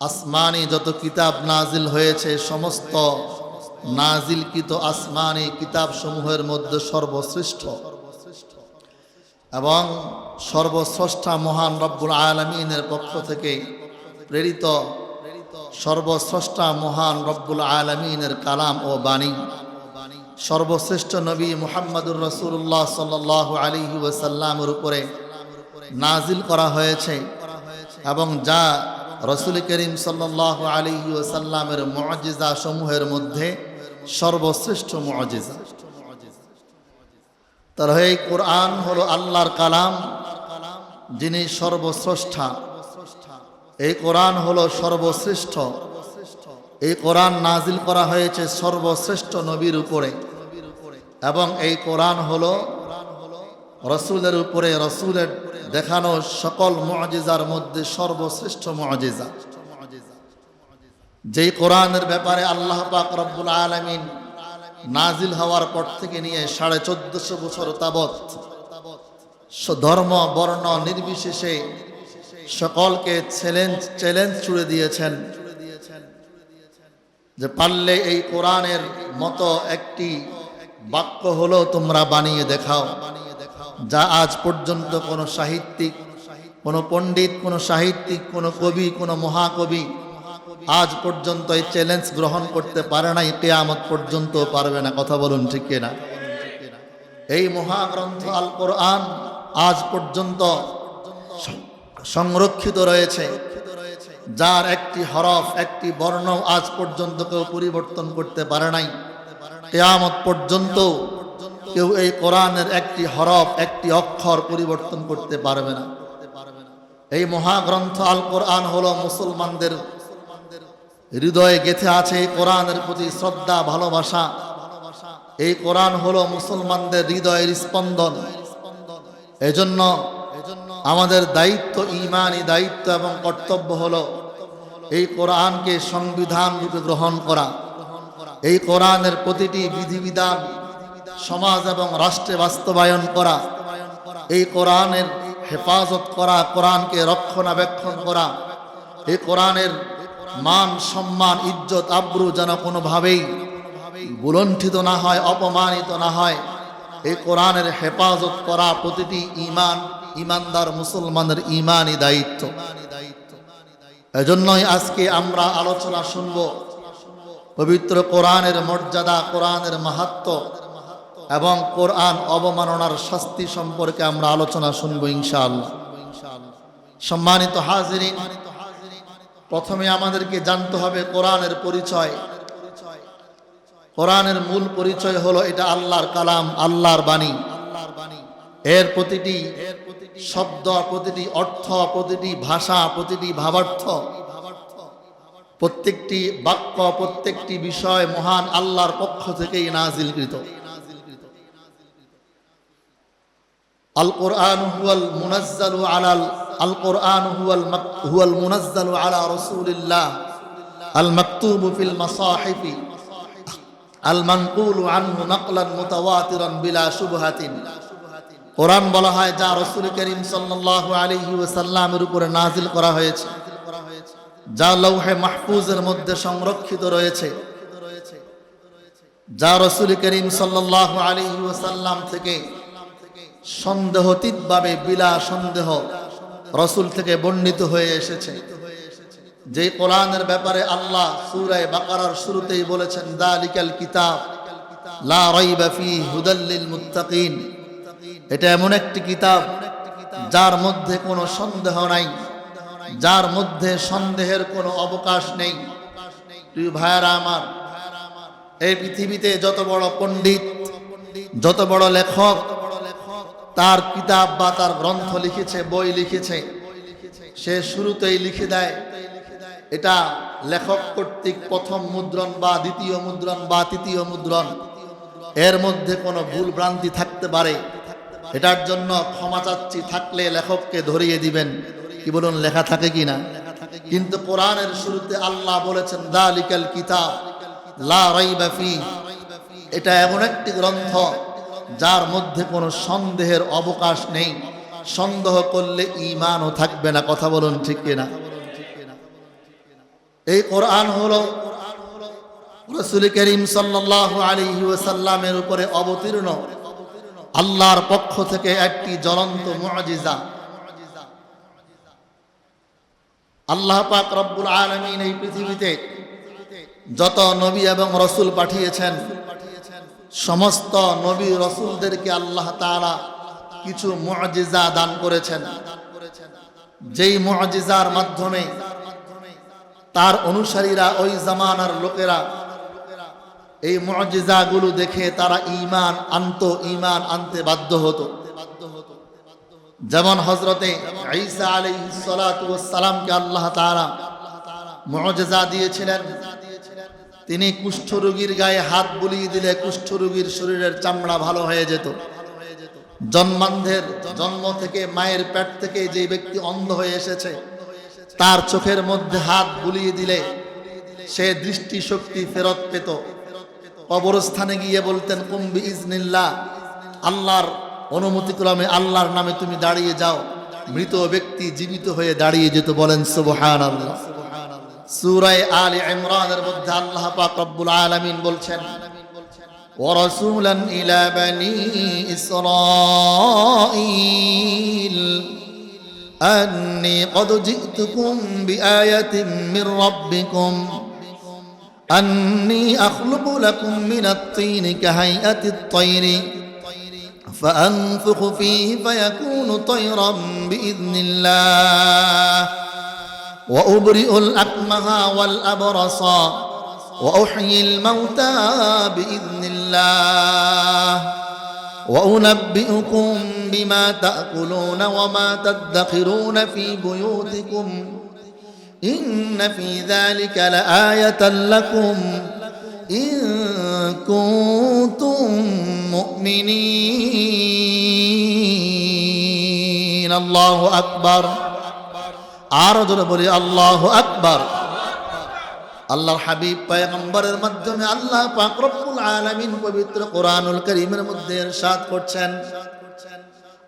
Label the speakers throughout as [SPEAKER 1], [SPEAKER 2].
[SPEAKER 1] আসমানি যত কিতাব নাজিল হয়েছে, সমস্ত নাজিলকৃত আসমানি কিতাব সমূহের মধ্যে সর্বশ্রেষ্ঠ। এবং সর্বস্রষ্টা মহান রব্বুল আলমিনের পক্ষ থেকে প্রেরিত সর্বস্রষ্টা মহান রব্বুল আলমিনের কালাম ও বাণী। সর্বশ্রেষ্ঠ নবী মুহাম্মদুর রসুল্লাহ সাল আলিহি ওসাল্লামের উপরে নাজিল করা হয়েছে এবং যা রসুল করিম সাল্লাহ আলিহি ওসাল্লামের মজিজা সমূহের মধ্যে সর্বশ্রেষ্ঠ মজিজা তার এই কোরআন হলো আল্লাহর কালাম, যিনি সর্বশ্রেষ্ঠা এই কোরআন হলো সর্বশ্রেষ্ঠ। এই কোরআন নাজিল করা হয়েছে সর্বশ্রেষ্ঠ নবীর উপরে। এবং এই কোরআন হলো রসুলের উপরে রসুলের দেখানো সকল মজিজার মধ্যে সর্বশ্রেষ্ঠ মজিজা। যেই কোরআনের ব্যাপারে আল্লাহ পাক রব্বুল আলমিন নাজিল হওয়ার পর থেকে নিয়ে সাড়ে চোদ্দশো বছর তাবৎ ধর্ম, বর্ণ নির্বিশেষে সকলকে চ্যালেঞ্জ চ্যালেঞ্জ ছুড়ে দিয়েছেন যে পারলে এই কোরআনের মতো একটি বাক্য হলো তোমরা বানিয়ে দেখাও। যা আজ পর্যন্ত কোনো সাহিত্যিক, কোনো পণ্ডিত, কোনো সাহিত্যিক, কোনো কবি, কোনো মহাকবি আজ পর্যন্ত এই চ্যালেঞ্জ গ্রহণ করতে পারে নাই, কেয়ামত পর্যন্ত পারবে না। কথা বলুন ঠিক কিনা? এই মহাগ্রন্থ আল কোরআন আজ পর্যন্ত সংরক্ষিত রয়েছে। যার একটি হরফ, একটি বর্ণ আজ পর্যন্ত কেউ পরিবর্তন করতে পারে নাই। কেয়ামত পর্যন্ত কেউ এই কোরআনের একটি হরফ, একটি অক্ষর পরিবর্তন করতে পারবে না। এই মহাগ্রন্থ আল কোরআন হলো মুসলমানদের হৃদয়ে গেথে আছে এই কোরআনের প্রতি শ্রদ্ধা, ভালোবাসা। এই কোরআন হলো মুসলমানদের হৃদয়ের স্পন্দন। এজন্য আমাদের দায়িত্ব ইমানই দায়িত্ব এবং কর্তব্য হলো এই কোরআনকে সংবিধান রূপে গ্রহণ করা। এই কোরআনের প্রতিটি বিধিবিধান সমাজ এবং রাষ্ট্রে বাস্তবায়ন করা, এই কোরআনের হেফাজত করা, কোরআনকে রক্ষণাবেক্ষণ করা, এই কোরআনের মান, সম্মান, ইজ্জত, আব্রু যেন কোনোভাবেই বুলণ্ঠিত না হয়, অপমানিত না হয়, এই কোরআনের হেফাজত করা প্রতিটি ইমান ইমানদার মুসলমানের ইমানই দায়িত্ব। এজন্যই আজকে আমরা আলোচনা শুনব, পবিত্র কোরআনের মর্যাদা, কোরআনের মাহাত্ম এবং কোরআন অবমাননার শাস্তি সম্পর্কে আমরা আলোচনা শুনব ইনশাআল্লাহ। সম্মানিত হাজিরিন, প্রথমে আমাদেরকে জানতে হবে কোরআনের পরিচয়। কোরআনের মূল পরিচয় হলো এটা আল্লাহর কালাম, আল্লাহর বাণী। এর প্রতিটি শব্দ, প্রতিটি অর্থ, প্রতিটি ভাষা, প্রতিটি ভাবার্থ, প্রত্যেকটি বাক্য, প্রত্যেকটি বিষয় মহান আল্লাহর পক্ষ থেকেই নাজিলকৃত। আল কোরআন হুয়াল মুনাজ্জালু আলাল আল কোরআন হুয়াল হুয়াল মুনাজ্জালু আলা রাসূলিল্লাহ। আল মাকতুবু ফিল মাসাহিফি আল মানকুলু আনহু নাকলান মুতাওয়াতিরান বিলা শুবহাতিন। কোরআন বলা হয়, যা রসুল করিম সাল্লাল্লাহু আলাইহি ওয়াসাল্লামের উপরে নাজিল করা হয়েছে, যা লৌহে মাহফুজের মধ্যে সংরক্ষিত রয়েছে। যা রসুল করিম সাল্লাল্লাহু আলাইহি ওয়াসাল্লাম থেকে সন্দেহতীতভাবে, বিলা সন্দেহ রসুল থেকে বর্ণিত হয়ে এসেছে। যে কোরআনের ব্যাপারে আল্লাহ সুরায় বাকারার শুরুতেই বলেছেন, দালিকাল কিতাব, লা রাইবা ফি হুদাল্লিল মুত্তাকিন। এটা এমন একটি কিতাব যার মধ্যে কোনো সন্দেহ নাই, যার মধ্যে সন্দেহের কোনো অবকাশ নেই। তুই ভাইয়ারা আমার, এই পৃথিবীতে যত বড় পণ্ডিত, যত বড় লেখক তার কিতাব বা তার গ্রন্থ লিখেছে, বই লিখেছে, সে শুরুতেই লিখে দেয়। এটা লেখক কর্তৃক প্রথম মুদ্রণ বা দ্বিতীয় মুদ্রণ বা তৃতীয় মুদ্রণ। এর মধ্যে কোনো ভুল ভ্রান্তি থাকতে পারে। এটার জন্য ক্ষমা চাচ্ছি, থাকলে লেখককে ধরিয়ে দিবেন। কি বলুন, লেখা থাকে কি না? কিন্তু কোরআনের শুরুতে আল্লাহ বলেছেন দা দালিকাল কিতাব, লা রাইবা ফি এটা এমন একটি গ্রন্থ যার মধ্যে কোনো সন্দেহের অবকাশ নেই। সন্দেহ করলে ইমানও থাকবে না, কথা বলুন ঠিক কিনা? এই কোরআন হলো রসুল করিম সাল্লাহ আলী উপরে অবতীর্ণ। আল্লাহর পক্ষ থেকে একটি জ্বলন্ত মুআজিজা আল্লাহ পাক রব্বুল আলমিন এই পৃথিবীতে যত নবী এবং রসুল পাঠিয়েছেন সমস্ত নবী রসুলদেরকে আল্লাহ তারা কিছু মুআজিজা দান করেছেন। যেই মুআজিজার মাধ্যমে তার অনুসারীরা, ওই জামানার লোকেরা এই মুআজিজাগুলো দেখে তারা ঈমান আনত, ঈমান আনতে বাধ্য হতো। যেমন হজরতে ঈসা সালাতু সালামকে আল্লাহ তারা মুআজিজা দিয়েছিলেন। তিনি কুষ্ঠ রোগীর গায়ে হাত বুলিয়ে দিলে কুষ্ঠ রোগীর শরীরের চামড়া ভালো হয়ে যেত। জন্মান্ধের জন্ম থেকে মায়ের পেট থেকে যে ব্যক্তি অন্ধ হয়ে এসেছে, তার চোখের মধ্যে হাত বুলিয়ে দিলে সে দৃষ্টি শক্তি ফেরত পেত। কবরস্থানে গিয়ে বলতেন কুম্বি ইজনিল্লাহ আল্লাহর অনুমতিক্রমে আল্লাহর নামে তুমি দাঁড়িয়ে যাও। মৃত ব্যক্তি জীবিত হয়ে দাঁড়িয়ে যেত বলেন সুবহান আল্লাহ সুরায় আলী ইমরানের মধ্যে আল্লাহ পাক রব্বুল আলামিন বলছেন ورسولا إلى بني إسرائيل أني قد جئتكم بآية من ربكم أني أخلق لكم من الطين كهيئة الطير فأنفخ فيه فيكون طيرا بإذن الله وأبرئ الأكمه والأبرص وأحيي الموتى بإذن الله. وأنبئكم بما تأكلون وما تدخرون في بيوتكم. إن في ذلك لآية لكم. إن كنتم مؤمنين. الله أكبر. আরও বলি, আল্লাহ আকবার। আল্লাহর হাবিব পয়গম্বরের মাধ্যমে আল্লাহ পাক রব্বুল আলামিন পবিত্র কোরআনুল কারীমের মধ্যে ইরশাদ করছেন।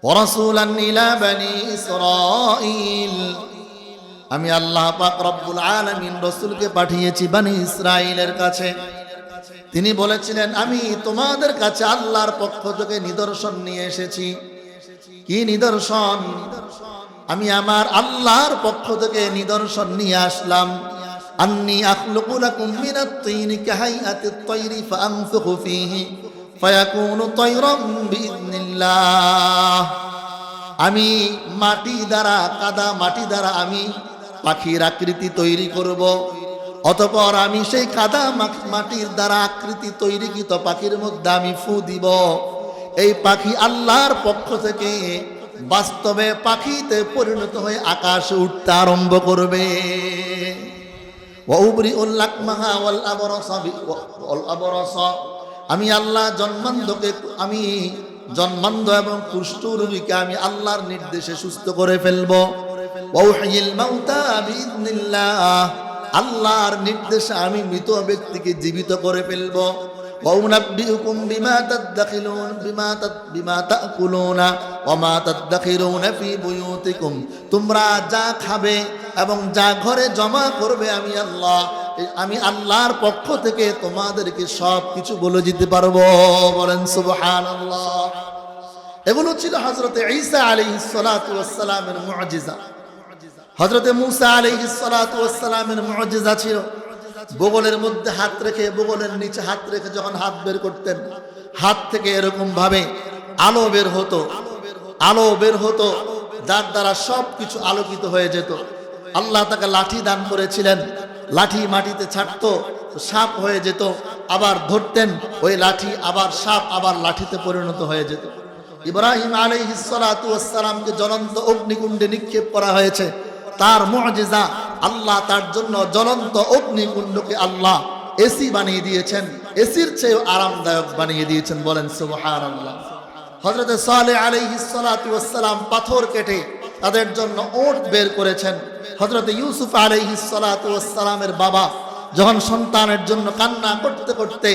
[SPEAKER 1] ওয়ারাসূলান ইলা বানি ইসরাঈল। আমি আল্লাহ পাক রব্বুল আলামিন রাসূলকে পাঠিয়েছি বানি ইসরাইলের কাছে। তিনি বলেছিলেন, আমি তোমাদের কাছে আল্লাহর পক্ষ থেকে নিদর্শন নিয়ে এসেছি। কি নিদর্শন? আমি আমার আল্লাহর পক্ষ থেকে নিদর্শন নিয়ে আসলাম। আন্নি আখলুকু লাকুম মিনাত তিনি কাহাইয়াতিত তায়রি ফানফুখু ফীহি ফায়াকুনু তায়রাম বিইذنিল্লাহ আমি মাটি দ্বারা, কাদা মাটি দ্বারা আমি পাখির আকৃতি তৈরি করব। অতপর আমি সেই কাদা মাটির দ্বারা আকৃতি তৈরিকৃত পাখির মধ্যে আমি ফু দিব। এই পাখি আল্লাহর পক্ষ থেকে বাস্তবে পাখিতে পরিণত হয়ে আকাশে উঠতে আরম্ভ করবে। আমি আল্লাহ জন্মান্ধকে, আমি জন্মান্ধ এবং কুষ্ঠ রুগীকে আমি আল্লাহর নির্দেশে সুস্থ করে ফেলব। আল্লাহর নির্দেশে আমি মৃত ব্যক্তিকে জীবিত করে ফেলব। وأنبئكم بما تدخلون بما تد بما تأكلون وما تدخرون في بيوتكم তোমরা যা খাবে এবং যা ঘরে জমা করবে আমি আল্লাহ আমি আল্লাহর পক্ষ থেকে তোমাদেরকে সব কিছু বলে দিতে পারবো বলেন সুবহানাল্লাহ এগুলো ছিল হজরতে ঈসা আলাইহিস সালাতু ওয়াস সালামের মুআজিজা হজরতে মুসা আলাইহিস সালাতু ওয়াস সালামের মুআজিজা ছিল বগলের মধ্যে হাত রেখে, বগলের নিচে হাত রেখে যখন হাত বের করতেন, হাত থেকে এরকম ভাবে আলো বের হতো, আলো বের হতো, যার দ্বারা সব কিছু আলোকিত হয়ে যেত। আল্লাহ তাকে লাঠি দান করেছিলেন, লাঠি মাটিতে ছাড়তো, সাপ হয়ে যেত, আবার ধরতেন, ওই লাঠি আবার সাপ আবার লাঠিতে পরিণত হয়ে যেত। ইব্রাহিম আলাইহিসসালামকে জ্বলন্ত অগ্নিকুণ্ডে নিক্ষেপ করা হয়েছে। তার মুআজিজা আল্লাহ তার জন্য জ্বলন্ত অগ্নিকুণ্ডকে আল্লাহ এসি বানিয়ে দিয়েছেন। এসির চেয়েও আরামদায়ক বানিয়ে দিয়েছেন বলেন সুবহানাল্লাহ। হযরতে সালেহ আলাইহিসসালাম পাথর কেটে তাদের জন্য ওট বের করেছেন। হযরতে ইউসুফ আলাইহিসসালামের বাবা যখন সন্তানের জন্য কান্না করতে করতে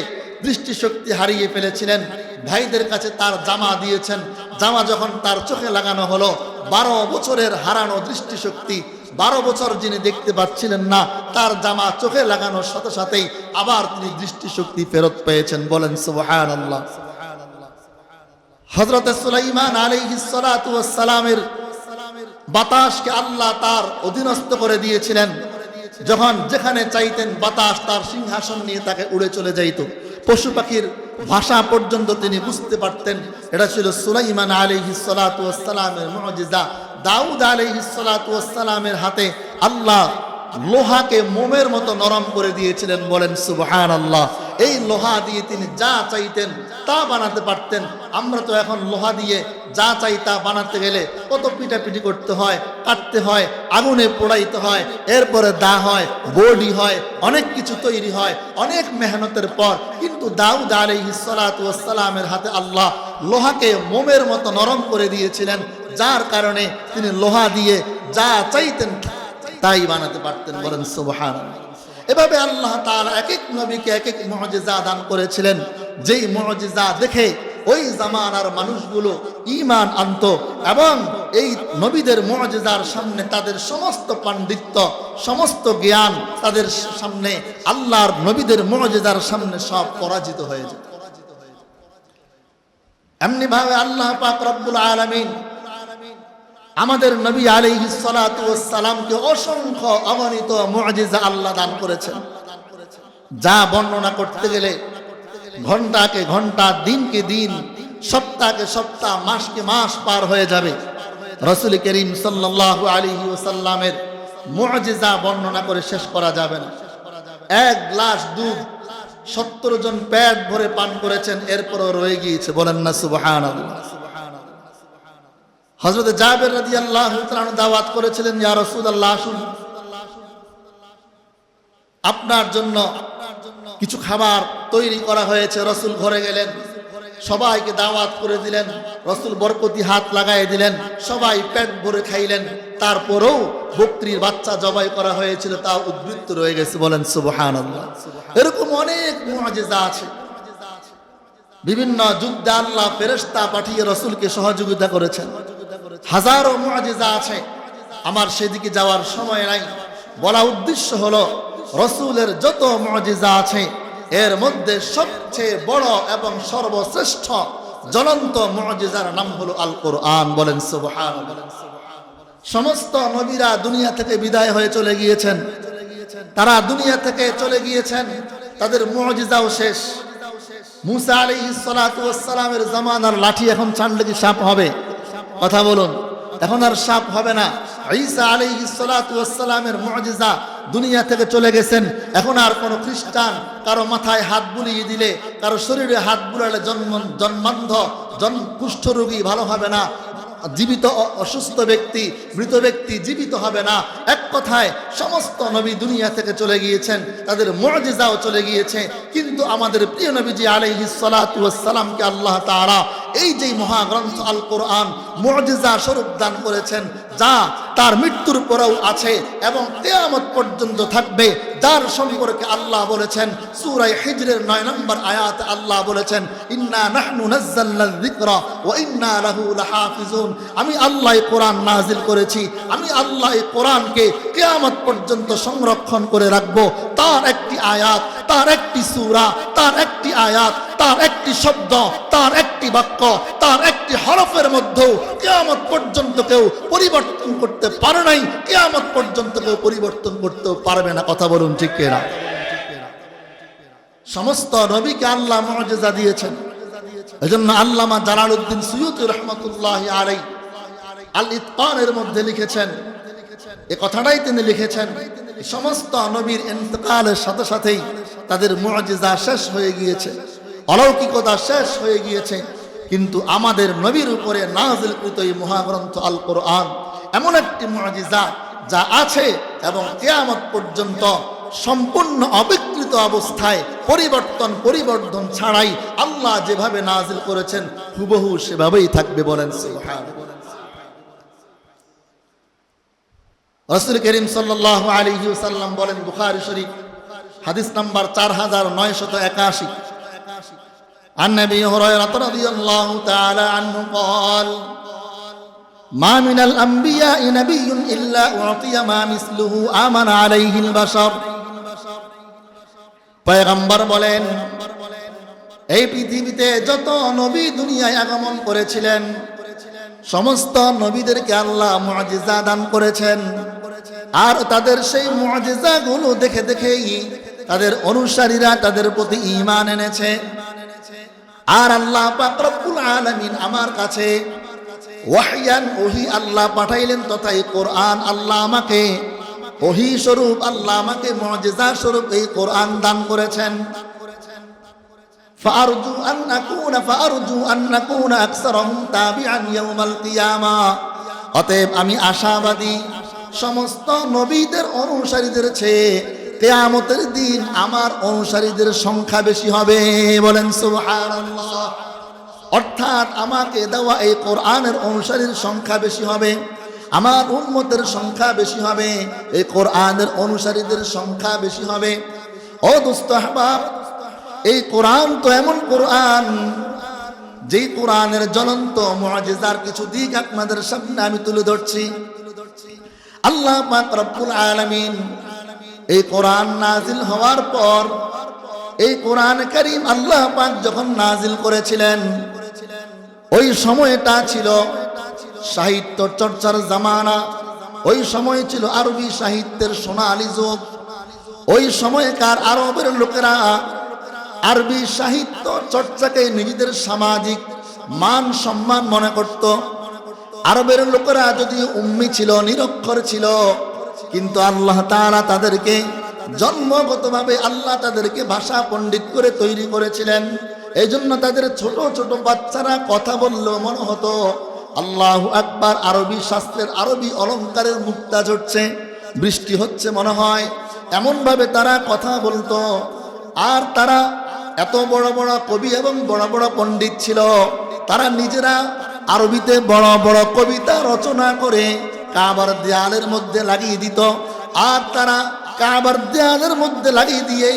[SPEAKER 1] দৃষ্টিশক্তি হারিয়ে ফেলেছিলেন, ভাইদের কাছে তার জামা দিয়েছেন। জামা যখন তার চোখে লাগানো হলো, বারো বছরের হারানো দৃষ্টিশক্তি বারো বছর যিনি দেখতে পাচ্ছিলেন না, তার জামা চোখে লাগানোর সাথে সাথেই আবার তিনি দৃষ্টিশক্তি ফেরত পেয়েছেন। বলেন সুবহান আল্লাহ হজরত সুলাইমান সালামের বাতাসকে আল্লাহ তার অধীনস্থ করে দিয়েছিলেন। যখন যেখানে চাইতেন বাতাস তার সিংহাসন নিয়ে তাকে উড়ে চলে যাইত। পশু পাখির ভাষা পর্যন্ত তিনি বুঝতে পারতেন। এটা ছিল সুলাইমান আলিহি সালামের মজিজা। দাউদ আলিহি সালামের হাতে আল্লাহ লোহাকে মোমের মতো নরম করে দিয়েছিলেন, বলেন সুবহান আল্লাহ এই লোহা দিয়ে তিনি যা চাইতেন তা বানাতে পারতেন। আমরা তো এখন লোহা দিয়ে যা চাই তা বানাতে গেলে কত পিটাপিটি করতে হয়, কাটতে হয়, আগুনে পোড়াইতে হয়, এরপরে দা হয়, বডি হয়, অনেক কিছু তৈরি হয়, অনেক মেহনতের পর কিন্তু দাউদ আলাইহিসসালামের হাতে আল্লাহ লোহাকে মোমের মতো নরম করে দিয়েছিলেন যার কারণে তিনি লোহা দিয়ে যা চাইতেন তাই বানাতে পারতেন বলেন সুবহান এভাবে আল্লাহ তাআলা এক এক নবীকে এক এক মুজিজা দান করেছিলেন। যেই মুজিজা দেখে ওই জামানার মানুষগুলো ঈমান আনতো এবং এই নবীদের মুজিজার সামনে তাদের সমস্ত পাণ্ডিত্য, সমস্ত জ্ঞান তাদের সামনে আল্লাহর নবীদের মুজিজার সামনে সব পরাজিত হয়ে যেত এমনি ভাবে আল্লাহ পাক রব্বুল আলামিন আমাদের নবী আলাইহি সালামকে অসংখ্য অগণিত মুআজিজা আল্লাহ দান করেছেন। যা বর্ণনা করতে গেলে ঘন্টাকে ঘণ্টা, দিনকে দিন, সপ্তাহকে সপ্তাহ, মাসকে মাস পার হয়ে যাবে। রসুল করিম সাল্লাল্লাহু আলাইহি ওয়াসাল্লামের মুআজিজা বর্ণনা করে শেষ করা যাবে না। এক গ্লাস দুধ সত্তর জন প্যাট ভরে পান করেছেন, এরপরও রয়ে গিয়েছে, বলেন না সুবহানাল্লাহ। হজরত জাবের রাজি আল্লাহ দাওয়াত করেছিলেন, ইয়া আল্লাহ আসুন আপনার জন্য কিছু খাবার তৈরি করা হয়েছে, রসুল ঘরে গেলেন, সবাইকে দাওয়াত করে দিলেন, রসুল বরকতি হাত লাগাই দিলেন, সবাই পেট ভরে খাইলেন, তারপরেও বকরির বাচ্চা জবাই করা হয়েছিল তা উদ্বৃত্ত রয়ে গেছে, বলেন সুবহান এরকম অনেক মুআজিজা আছে। বিভিন্ন যুদ্ধে আল্লাহ ফেরেশতা পাঠিয়ে রসুলকে সহযোগিতা করেছেন। হাজারো মুআজিজা আছে। আমার সেদিকে যাওয়ার সময় নাই। বলা উদ্দেশ্য হলো, রসুলের যত মুআজিজা আছে, এর মধ্যে সবচেয়ে বড় এবং সর্বশ্রেষ্ঠ জ্বলন্ত মুআজিজার নাম হলো আল কোরআন বলেন সমস্ত নবীরা দুনিয়া থেকে বিদায় হয়ে চলে গিয়েছেন। তারা দুনিয়া থেকে চলে গিয়েছেন। তাদের মুআজিজাও শেষ। মুসা ওয়াস সালামের জামানার লাঠি এখন ছাড়লে কি সাপ হবে? কথা বলুন। এখন আর সাপ হবে না। ঈসা ওয়াস সালামের মুআজিজা দুনিয়া থেকে চলে গেছেন। এখন আর কোনো খ্রিস্টান কারও মাথায় হাত বুলিয়ে দিলে, কারও শরীরে হাত বুলালে জন্ম, জন্মান্ধ, জন কুষ্ঠরোগী ভালো হবে না। জীবিত অসুস্থ ব্যক্তি, মৃত ব্যক্তি জীবিত হবে না। এক কথায়, সমস্ত নবী দুনিয়া থেকে চলে গিয়েছেন। তাদের মুআজিজাও চলে গিয়েছে। কিন্তু আমাদের প্রিয় নবীজি আলাইহিস সালাতু ওয়াস সালামকে আল্লাহ তাআলা এই যে মহাগ্রন্থ আল কোরআন মুআজিজা স্বরূপ দান করেছেন, যা তার মৃত্যুর পরেও আছে এবং কিয়ামত পর্যন্ত থাকবে, যার সম্পর্কে আল্লাহ বলেছেন, সূরা হিজরের 9 নম্বর আয়াত আল্লাহ বলেছেন, ইন্না নাহনু নাযালনা যিকরা ওয়া ইন্না লাহু লাহাফিজুন। আমি আল্লাহ কোরআন নাজিল করেছি, আমি আল্লাহ কোরআনকে কিয়ামত পর্যন্ত সংরক্ষণ করে রাখব। তার একটি আয়াত, তার একটি সূরা, তার একটি আয়াত, তার একটি শব্দ, তার একটি বাক্য তার একটি হরফের মধ্যেও কিয়ামত পর্যন্ত কেউ পরিবর্তন করতে পারে নাই, কিয়ামত পর্যন্ত কেউ পরিবর্তন করতেও পারবে না। কথা বলুন ঠিক কিনা? সমস্ত নবীকে আল্লাহ মর্যাদা দিয়েছেন। এজন্য আল্লামা জালালউদ্দিন সুয়ুতি রহমতুল্লাহ আলাই আল ইতকানের মধ্যে লিখেছেন, এ কথাটাই তিনি লিখেছেন, সমস্ত নবীর ইন্তকালের সাথে সাথেই তাদের মুআজিজা শেষ হয়ে গিয়েছে। অলৌকিকতা শেষ হয়ে গিয়েছে। কিন্তু আমাদের নবীর উপরে নাজিলকৃত এই মহাগ্রন্থ আল কোরআন এমন একটি মুআজিজা যা আছে এবং কেয়ামত পর্যন্ত সম্পূর্ণ অবিকৃত অবস্থায় পরিবর্তন পরিবর্তন ছাড়াই আল্লাহ যেভাবে নাজিল করেছেন, হুবহু সেভাবেই থাকবে বলেন রসুল করিম সাল্লাহ আলী সাল্লাম বলেন, বুখারি শরীফ, হাদিস নাম্বার চার হাজার নয়শত একাশি। عن ابي هريره رضي الله تعالى عنه قال মা মিনাল আম্বিয়া নবিয়্যুন ইল্লা উতিয়া মা মিসলুহু আমানা আলাইহিল বাশার পয়গম্বর বলেন এই পৃথিবীতে যত নবী দুনিয়ায় আগমন করেছিলেন সমস্ত নবীদেরকে আল্লাহ মুআজিজা দান করেছেন আর তাদের সেই মুআজিজাগুলো দেখে দেখেই তাদের অনুসারীরা তাদের প্রতি ঈমান এনেছে আর আল্লাহ পাক রব্বুল আলামিন আমার কাছে ওয়াহিয়ান ওহি আল্লাহ পাঠাইলেন তথা এই কোরআন আল্লাহ আমাকে ওহি স্বরূপ আল্লাহ আমাকে মুআজিজা স্বরূপ এই কোরআন দান করেছেন فأرجو أن أكون فأرجو أن نكون أكثرهم تابعا يوم القيامة অতএব আমি আশাবাদী সমস্ত নবীদের অনুসারীদের চেয়ে কেয়ামতের দিন আমার অনুসারীদের সংখ্যা বেশি হবে। বলেন অর্থাৎ আমাকে দেওয়া এই কোরআনের অনুসারীর সংখ্যা বেশি হবে, আমার উন্মতের সংখ্যা বেশি হবে, এই কোরআনের অনুসারীদের সংখ্যা বেশি হবে। ও আহবাব, এই কোরআন তো এমন কোরআন, যেই কোরআনের জ্বলন্ত মুআজিজার কিছু দিক আপনাদের সামনে আমি তুলে ধরছি। আল্লাহ পাক রব্বুল আলামিন এই কোরআন নাজিল হওয়ার পর, এই কোরআন করিম আল্লাহ পাক যখন নাজিল করেছিলেন, ওই সময়টা ছিল সাহিত্য চর্চার জামানা। ওই সময় ছিল আরবি সাহিত্যের সোনালী যুগ। ওই সময়কার আরবের লোকেরা আরবি সাহিত্য চর্চাকে নিজেদের সামাজিক মান সম্মান মনে করত। আরবের লোকেরা যদি উম্মি ছিল, নিরক্ষর ছিল কিন্তু আল্লাহ তারা তাদেরকে জন্মগতভাবে আল্লাহ তাদেরকে ভাষা পণ্ডিত করে তৈরি করেছিলেন। এই জন্য তাদের ছোট ছোট বাচ্চারা কথা বললেও মনে হতো, আল্লাহ আকবার, আরবি শাস্ত্রের আরবি অলঙ্কারের মুক্তা ঝরছে, বৃষ্টি হচ্ছে মনে হয়। এমনভাবে তারা কথা বলতো। আর তারা এত বড় বড় কবি এবং বড় বড় পণ্ডিত ছিল, তারা নিজেরা আরবিতে বড় বড় কবিতা রচনা করে কাবার দেয়ালের মধ্যে লাগিয়ে দিত। আর তারা কাবার দেয়ালের মধ্যে লাগিয়ে দিয়ে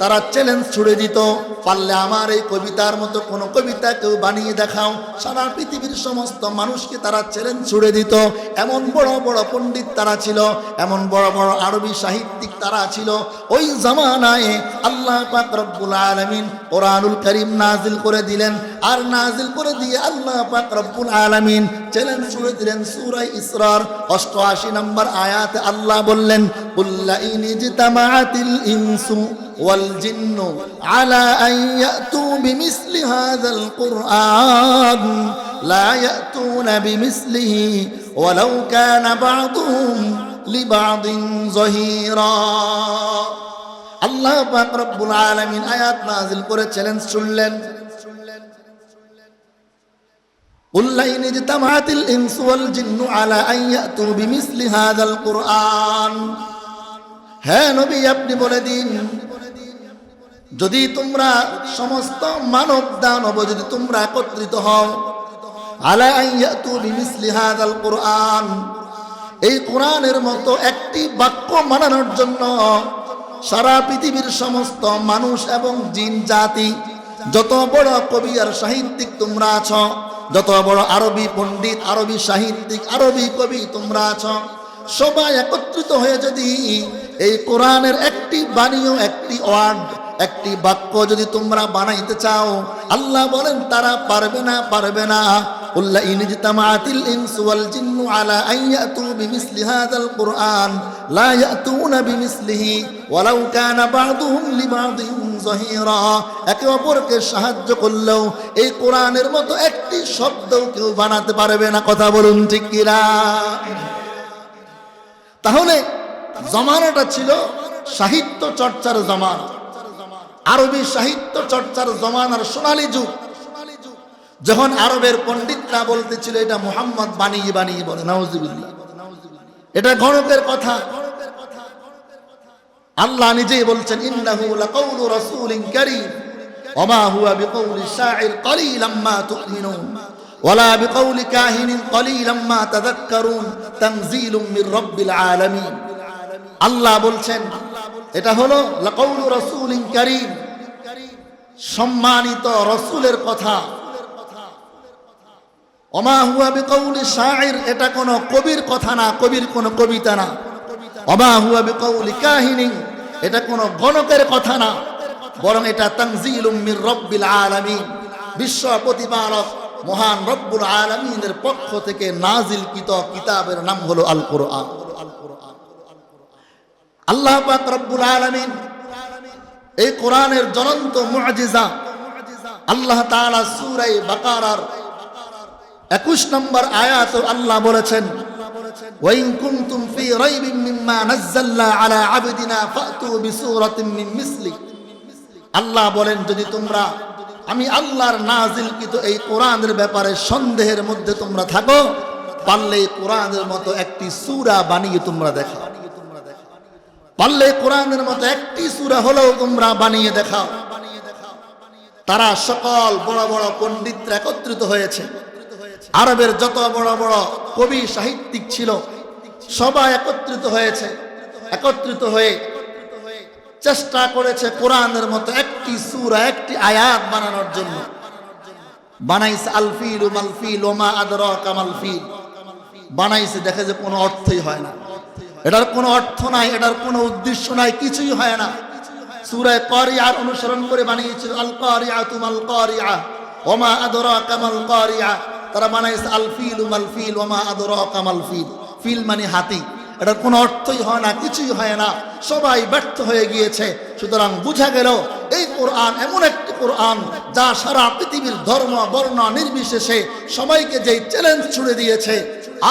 [SPEAKER 1] তারা চ্যালেঞ্জ ছুড়ে দিত। পারলে আমার এই কবিতার মতো কোনো কবিতা কেউ বানিয়ে দেখাও। সারা পৃথিবীর সমস্ত মানুষকে তারা চ্যালেঞ্জ ছুড়ে দিত। এমন বড় বড় পণ্ডিত তারা ছিল, এমন বড় বড় আরবি সাহিত্যিক তারা ছিল। ওই জামানায় আল্লাহ পাক রব্বুল আলামিন কোরআনুল করিম নাজিল করে দিলেন। আর নাজিল করে দিয়ে আল্লাহ পাক রব্বুল আলামিন চ্যালেঞ্জ ছুড়ে দিলেন সূরা ইসরার 88 নম্বর আয়াতে আল্লাহ বললেন কুল্লা ইনি জিতামাআতিল ইনসু والجن على أن يأتوا بمثل هذا القرآن لا يأتون بمثله ولو كان بعضهم لبعض ظهيرا আল্লাহ পাক রব্বুল আলামিন আয়াত নাজিল করে চ্যালেঞ্জ শুনলেন قل لئن اجتمعت الإنس والجن على أن يأتوا بمثل هذا القرآن হ্যাঁ নবী, আপনি বলে দিন। যদি তোমরা সমস্ত মানব দানব যদি তোমরা একত্রিত হও কোরআন। এই কোরআনের মতো একটি বাক্য মানানোর জন্য সারা পৃথিবীর সমস্ত মানুষ এবং জিন, জাতি, যত বড় কবি আর সাহিত্যিক তোমরা আছো, যত বড় আরবি পণ্ডিত, আরবি সাহিত্যিক, আরবি কবি তোমরা আছো, সবাই একত্রিত হয়ে যদি এই কোরআনের একটি বাণীও, একটি ওয়ার্ড, একটি বাক্য যদি তোমরা বানাইতে চাও, আল্লাহ বলেন, তারা পারবে না পারবে না। একে অপরকে সাহায্য করলেও এই কোরআনের মতো একটি শব্দও কেউ বানাতে পারবে না। কথা বলুন ঠিক কিনা? তাহলে জমানাটা ছিল সাহিত্য চর্চার জমানা। আরবি সাহিত্য চর্চার জমানার সোনালী যুগ। যখন আরবের পণ্ডিতরা বলতেছিল, এটা মোহাম্মদ বানিয়ে বানিয়ে বলে, নাউজুবিল্লাহ। এটা গণকের কথা। আল্লাহ নিজেই বলছেন, ইন্নাহু লাকাউলু রাসূলিন কারীম হুয়া বিকাউলি শাইর কলিলাম মা তুমিনুন, ওয়ালা বিকাউলি কাহিনিন কলিলাম মা তাযাক্কারুন মির রাব্বিল আলামিন। আল্লাহ বলছেন, এটা হলো লাকাউলু রাসূলিন কারীম, সম্মানিত রসুলের কথা। অমা হুয়া বিকৌলি শাইর এটা কোনো কবির কথা না, কবির কোনো কবিতা না। অমা হুয়া বিকৌলি কাহিনী এটা কোনো গণকের কথা না, বরং এটা তানজিলুম মির রব্বিল আলামিন। বিশ্ব প্রতিপালক মহান রব্বুল আলামিনের পক্ষ থেকে নাজিলকৃত কিতাবের নাম হলো আল কোরআন আল্লাহ পাক রব্বুল আলামিন এই কোরআনের জ্বলন্ত মুআজিজা আল্লাহ তাআলা সূরা বাকারার 21 নম্বর আয়াত আল্লাহ বলেছেন, ওয়াইন কুনতুম ফি মিম্মা নাযালনা আলা আবদিনা ফাতু বিসূরাতিন মিন মিসলি। আল্লাহ বলেন, যদি তোমরা, আমি আল্লাহর নাজিলকৃত এই কোরআনের ব্যাপারে সন্দেহের মধ্যে তোমরা থাকো পারলে কোরআনের মতো একটি সূরা বানিয়ে তোমরা দেখাও। পারলে কোরআনের মতো একটি সূরা হলেও তোমরা বানিয়ে দেখাও। তারা সকল বড় বড় পণ্ডিতরা একত্রিত হয়েছে। আরবের যত বড় বড় কবি সাহিত্যিক ছিল, সবাই একত্রিত হয়েছে। একত্রিত হয়ে চেষ্টা করেছে কোরআনের মতো একটি সূরা, একটি আয়াত বানানোর জন্য। বানাইছে আলফিল মালফিল ওমা আদর কামাল ফিল। বানাইছে দেখে যে কোনো অর্থই হয় না। এটার কোনো অর্থ নাই, এটার কোনো উদ্দেশ্য নাই, কিছুই হয় না। সূরায় কারিয়ার অনুসরণ করে বানিয়েছিল আল কারিয়া তুমাল কারিয়া, ওমা আদর কামাল কারিয়া। তারা বানাইছে আল ফিল মাল ফিল, ওমা আদর কামাল ফিল। ফিল মানে হাতি। এটার কোনো অর্থই হয় না, কিছুই হয় না। সবাই ব্যর্থ হয়ে গিয়েছে। সুতরাং বুঝা গেল, এই কোরআন এমন একটি কোরআন যা সারা পৃথিবীর ধর্ম, বর্ণ নির্বিশেষে সবাইকে যেই চ্যালেঞ্জ ছুড়ে দিয়েছে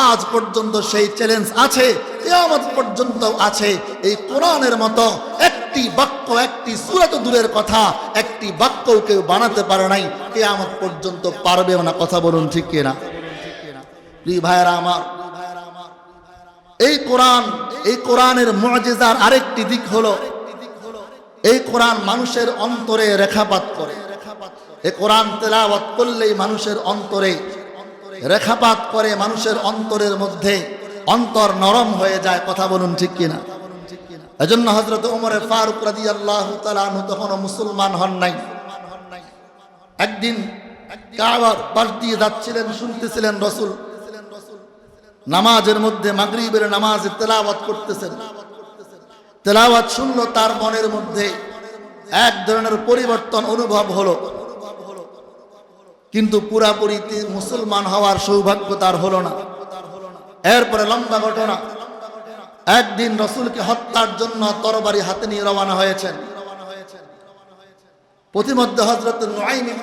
[SPEAKER 1] আজ পর্যন্ত সেই চ্যালেঞ্জ আছে, কেয়ামত পর্যন্ত আছে। এই কোরআনের মতো একটি বাক্য, একটি সুরত দূরের কথা, একটি বাক্য কেউ বানাতে পারে নাই, কেয়ামত পর্যন্ত পারবেও না। কথা বলুন ঠিক কিনা? ভাইয়েরা আমার, এই কোরআন, এই কোরআনের মুজিজার আরেকটি দিক হলো, এই কোরআন মানুষের অন্তরে রেখাপাত করে। এই কোরআন তেলাওয়াত করলেই মানুষের অন্তরে রেখাপাত করে মানুষের অন্তরের মধ্যে অন্তর নরম হয়ে যায়, কথা বলুন ঠিক কিনা? এজন্য হজরত ওমরে ফারুক রাদি আল্লাহ তালু তখনও মুসলমান হন নাই। একদিন যাচ্ছিলেন, শুনতেছিলেন রসুল। নামাজের মধ্যে মাগরিবের নামাজ তেলাওয়াত করতেছেন। তেলাওয়াত শুনলো তার মনের মধ্যে এক ধরনের পরিবর্তন অনুভব হলো। কিন্তু পুরাপুরি মুসলমান হওয়ার সৌভাগ্য তার হলো না। এরপরে লম্বা ঘটনা। একদিন রসুলকে হত্যার জন্য তরবারি হাতে নিয়ে রওনা হয়েছেন। প্রতিমধ্যে হজরত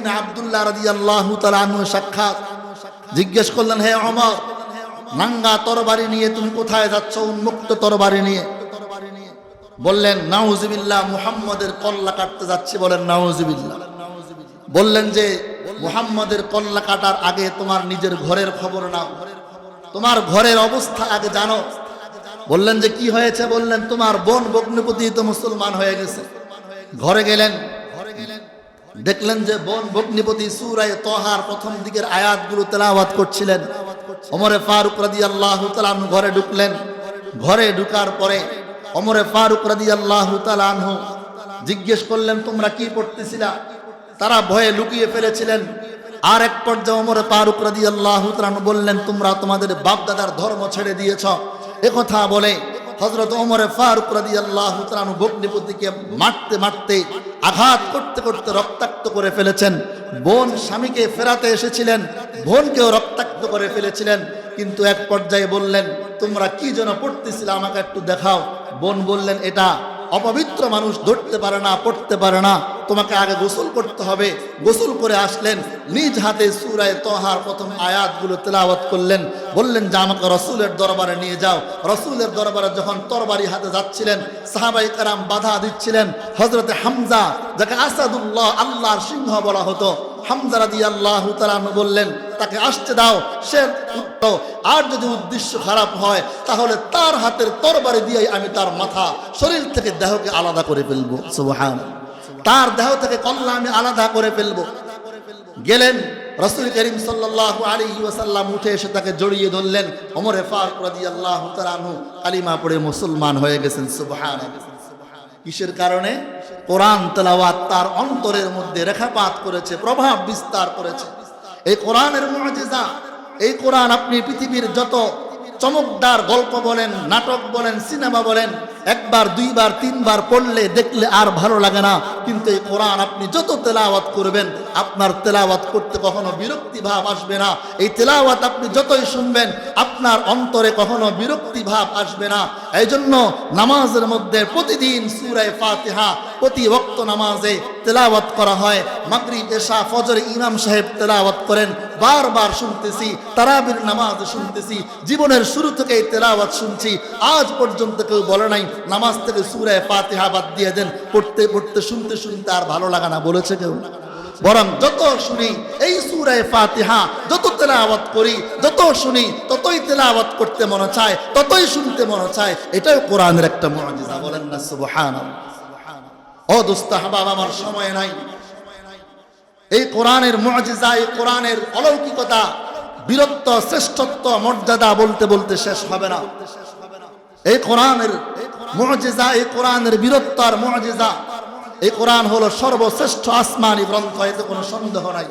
[SPEAKER 1] আব্দুল্লাহ রাদিয়াল্লাহু তাআলা সাক্ষাৎ। জিজ্ঞেস করলেন, হে ওমর, নাঙ্গা তরবারি নিয়ে তুমি কোথায় যাচ্ছ? উন্মুক্ত তরবারি নিয়ে। বললেন, নাউজুবিল্লাহ, মুহাম্মদের কল্লা কাটতে যাচ্ছি বলেন, নাউজুবিল্লাহ। বললেন যে মুহাম্মদের কল্লা কাটার আগে তোমার নিজের ঘরের খবর নাও। তোমার ঘরের অবস্থা আগে জানো। বললেন যে, কি হয়েছে? বললেন, তোমার বোন বগ্নিপতি তো মুসলমান হয়ে গেছে। ঘরে গেলেন। দেখলেন যে, বোন বগ্নিপতি সুরায় তহার প্রথম দিকের আয়াতগুলো তেলাওয়াত করছিলেন। ওমরে ফারুক রাদি আল্লাহ ঘরে ঢুকলেন। ঘরে ঢুকার পরে ওমরে ফারুক রাদি আল্লাহ জিজ্ঞেস করলেন, তোমরা কি পড়তেছিলা? তারা ভয়ে লুকিয়ে ফেলেছিলেন। আর এক পর্যায়ে ওমরে ফারুক রাদি আল্লাহ বললেন, তোমরা তোমাদের বাপ দাদার ধর্ম ছেড়ে দিয়েছ। একথা বলে হজরত ওমরে ফারুক রাদি আল্লাহ বগ্নিপতিকে মারতে মারতে আঘাত করতে করতে রক্তাক্ত করে ফেলেছেন। বোন স্বামীকে ফেরাতে এসেছিলেন, বোনকেও রক্তাক্ত করে ফেলেছিলেন। কিন্তু এক পর্যায়ে বললেন, তোমরা কি যেন পড়তেছিলে, আমাকে একটু দেখাও। বোন বললেন, এটা অপবিত্র মানুষ ধরতে পারে না, পড়তে পারে না। তোমাকে আগে গোসল করতে হবে। গোসল করে আসলেন, নিজ হাতে সুরায় তহার প্রথম আয়াতগুলো তেলাওয়াত করলেন। বললেন, যে আমাকে রসুলের দরবারে নিয়ে যাও। রসুলের দরবারে যখন তরবারি হাতে যাচ্ছিলেন সাহাবাই কারাম বাধা দিচ্ছিলেন। হজরতে হামজা, যাকে আসাদুল্লাহ আল্লাহর সিংহ বলা হতো, হামজা রাদি আল্লাহ বললেন, তাকে আসতে দাও, সে আর যদি উদ্দেশ্য খারাপ হয়, তাহলে তার হাতের তরবারি দিয়ে আমি তার মাথা, শরীর থেকে দেহকে আলাদা করে ফেলব। সুবহান তার দেহ থেকে কল্লা আমি আলাদা করে ফেলব। গেলেন রসুল করিম সাল্লাহ আলী ওয়াসাল্লাম, উঠে এসে তাকে জড়িয়ে ধরলেন। ওমরে ফারুক রাদিয়াল্লাহু আল্লাহ আনহু কালিমা পড়ে মুসলমান হয়ে গেছেন সুবহান কিসের কারণে? কোরআন তেলাওয়াত তার অন্তরের মধ্যে রেখাপাত করেছে, প্রভাব বিস্তার করেছে। এই কোরআনের মুজিজা, এই কোরআন আপনি পৃথিবীর যত চমকদার গল্প বলেন, নাটক বলেন, সিনেমা বলেন একবার, দুইবার, তিনবার পড়লে, দেখলে আর ভালো লাগে না। কিন্তু এই কোরআন আপনি যত তেলাওয়াত করবেন, আপনার তেলাওয়াত করতে কখনো বিরক্তি ভাব আসবে না। এই তেলাওয়াত আপনি যতই শুনবেন, আপনার অন্তরে কখনো বিরক্তি ভাব আসবে না। এই জন্য নামাজের মধ্যে প্রতিদিন সুরায় ফাতিহা, প্রতি ওক্ত নামাজে তেলাওয়াত করা হয়। মাগরিব, এশা, ফজর, ইমাম সাহেব তেলাওয়াত করেন। বারবার শুনতেছি, তারাবির নামাজ শুনতেছি। জীবনের শুরু থেকেই তেলাওয়াত শুনছি। আজ পর্যন্ত কেউ বলে নাই নামাজ থেকে সুরায় ফাতিহা বাদ দিয়ে দেন। পড়তে পড়তে, শুনতে শুনতে আর ভালো লাগা না, বলেছে কেউ? বরং যত শুনি এই সুরায় ফাতিহা, যত তেলাওয়াত করি, যত শুনি ততই তেলাওয়াত করতে মনে চায়, ততই শুনতে মনে চায়। এটাও কোরআনের একটা মুআজিজা বলেন না, সুবহানাল্লাহ। ও দোস্ত, হাবাব, আমার সময় নাই। এই কোরআনের মুআজিজা এই কোরআনের অলৌকিকতা, বীরত্ব, শ্রেষ্ঠত্ব, মর্যাদা বলতে বলতে শেষ হবে না। এই কোরআনের মুআজিজা এই কোরআনের বীরত্ব আর মুআজিজা এই কোরআন হলো সর্বশ্রেষ্ঠ আসমানি গ্রন্থ, এতে কোনো সন্দেহ নাই।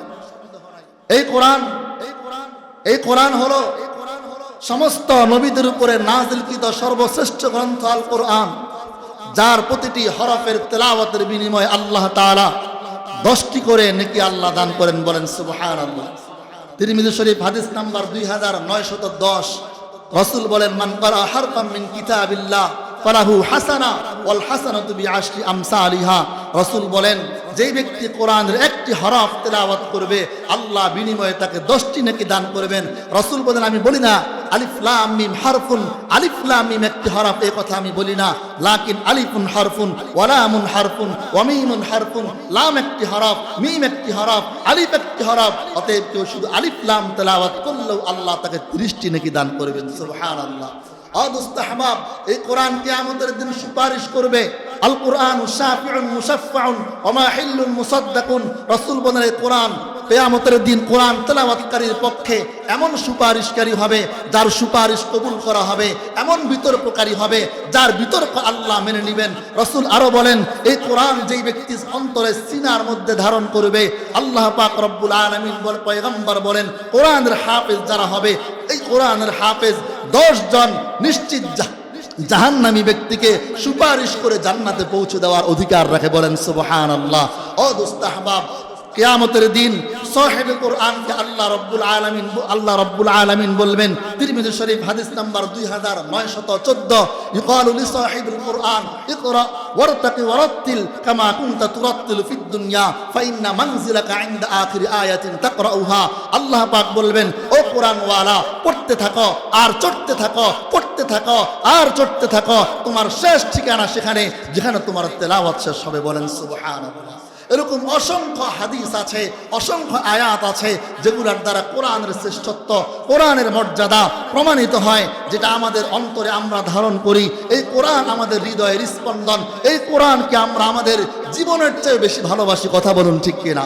[SPEAKER 1] এই কোরআন এই কোরআন হলো সমস্ত নবীদের উপরে নাজিলকৃত সর্বশ্রেষ্ঠ গ্রন্থ আল কোরআন, যার প্রতিটি হরফের তেলাওয়াতের বিনিময়ে আল্লাহ তাআলা দশটি করে নাকি আল্লাহ দান করেন বলেন সুবহান আল্লাহ তিরমিজি শরীফ, হাদিস নাম্বার দুই হাজার নয়শত দশ। রসুল বলেন, মান করা হারফাম মিন কিতাবিল্লাহ। ফালাহু হাসানা ওয়াল হাসানাতু বিআশরি আমসালিহা। রাসূল বলেন, যেই ব্যক্তি কোরআনের একটি হরফ তেলাওয়াত করবে, আল্লাহ বিনিময়ে তাকে দশটি নাকি দান করবেন। রাসূল বলেন, আমি বলি না, আলিফ লাম মিম হারফুন, আলিফ লাম মিম একটি হরফ এই কথা আমি বলি না। লাকিন আলিফুন হারফুন ওয়া লামুন হারফুন ওয়া মিমুন হারফুন, লাম একটি হরফ, মিম একটি হরফ, আলিফ একটি হরফ, অতএব কেউ শুধু আলিফ লাম তেলাওয়াত করলেও আল্লাহ তাকে 30টি নাকি দান করবেন। সুবহানাল্লাহ। অদুস্তাহবাব এই কোরআন কিয়ামতের দিন সুপারিশ করবে। আল কোরআন মুসাফিউন মুসাফাউন ওমাহিল্লুন মুসাদ্দাকুন। রাসূল বলেন, এই কোরআন কেয়ামতের দিন কোরআন তেলাওয়াতকারীর পক্ষে এমন সুপারিশকারী হবে, যার সুপারিশ কবুল করা হবে, এমন বিতর্ককারী হবে, যার বিতর্ক আল্লাহ মেনে নেবেন। রসুল আরও বলেন, এই কোরআন যেই ব্যক্তি অন্তরে সিনার মধ্যে ধারণ করবে, আল্লাহ পাক রব্বুল আলামিন বল পয়গম্বর বলেন, কোরআনের হাফেজ যারা হবে, এই কোরআনের হাফেজ দশ জন নিশ্চিত জাহান্নামী ব্যক্তিকে সুপারিশ করে জান্নাতে পৌঁছে দেওয়ার অধিকার রাখে বলেন সুবহান আল্লাহ ও দুস্তাহবাব কেয়ামতের দিন সাহেব কোরআনকে আল্লাহ রব্বুল আলামিন আল্লাহ রব্বুল আলামিন বলবেন। তিরমিজি শরীফ হাদিস নাম্বার 2914 ইকালু লি সাহিবিল কোরআন, ইকরা ওয়ারতাকি ওয়ারাত্তিল কামা কুনতা তুরাত্তিল দুনিয়া, ফাইন্না মানজিলাকা ইনদা আয়াতিন তাকরাউহা। আল্লাহ পাক বলবেন, ও কোরআন পড়তে থাকো, আর চড়তে থাকো, পড়তে থাকো, আর চড়তে থাকো। তোমার শেষ ঠিকানা সেখানে, যেখানে তোমার তেলাওয়াত শেষ হবে। বলেন সুবহানাল্লাহ। এরকম অসংখ্য হাদিস আছে, অসংখ্য আয়াত আছে, যেগুলোর দ্বারা কোরআনের শ্রেষ্ঠত্ব, কোরআনের মর্যাদা প্রমাণিত হয়, যেটা আমাদের অন্তরে আমরা ধারণ করি। এই কোরআন আমাদের হৃদয়ের স্পন্দন, এই কোরআনকে আমরা আমাদের জীবনের চেয়ে বেশি ভালোবাসি, কথা বলুন ঠিক কিনা?